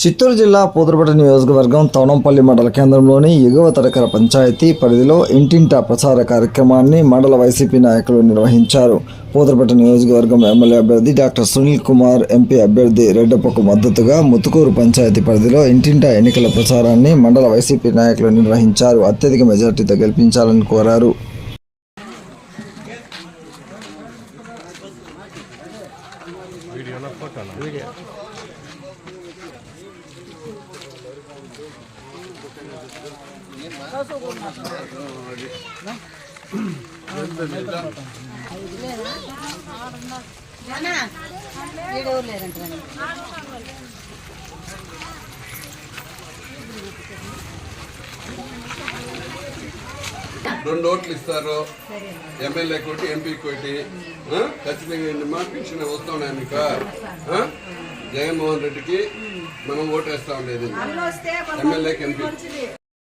చిత్తూరు జిల్లా పూతరపేట నియోజకవర్గం తవనంపల్లి మండల కేంద్రంలోని ఎగువ తరకర పంచాయతీ పరిధిలో ఇంటింటా ప్రచార కార్యక్రమాన్ని మండల వైసీపీ నాయకులు నిర్వహించారు. పూతరపేట నియోజకవర్గం ఎమ్మెల్యే అభ్యర్థి డాక్టర్ సునీల్ కుమార్ ఎంపీ అభ్యర్థి రెడ్డప్పకు మద్దతుగా ముత్తుకూరు పంచాయతీ పరిధిలో ఇంటింటా ఎన్నికల ప్రచారాన్ని మండల వైసీపీ నాయకులు నిర్వహించారు. అత్యధిక మెజార్టీతో గెలిపించాలని కోరారు. నానా వీడెవరు వీడియో రెండు ఓట్లు ఇస్తారు. ఎమ్మెల్యే కొట్టి ఎంపీ కొట్టి ఖచ్చితంగా మా పింఛన్ వస్తున్నాయి మీకు. జగన్మోహన్ రెడ్డికి మనం ఓటేస్తా ఉండేది. ఎమ్మెల్యేకి ఎంపీ.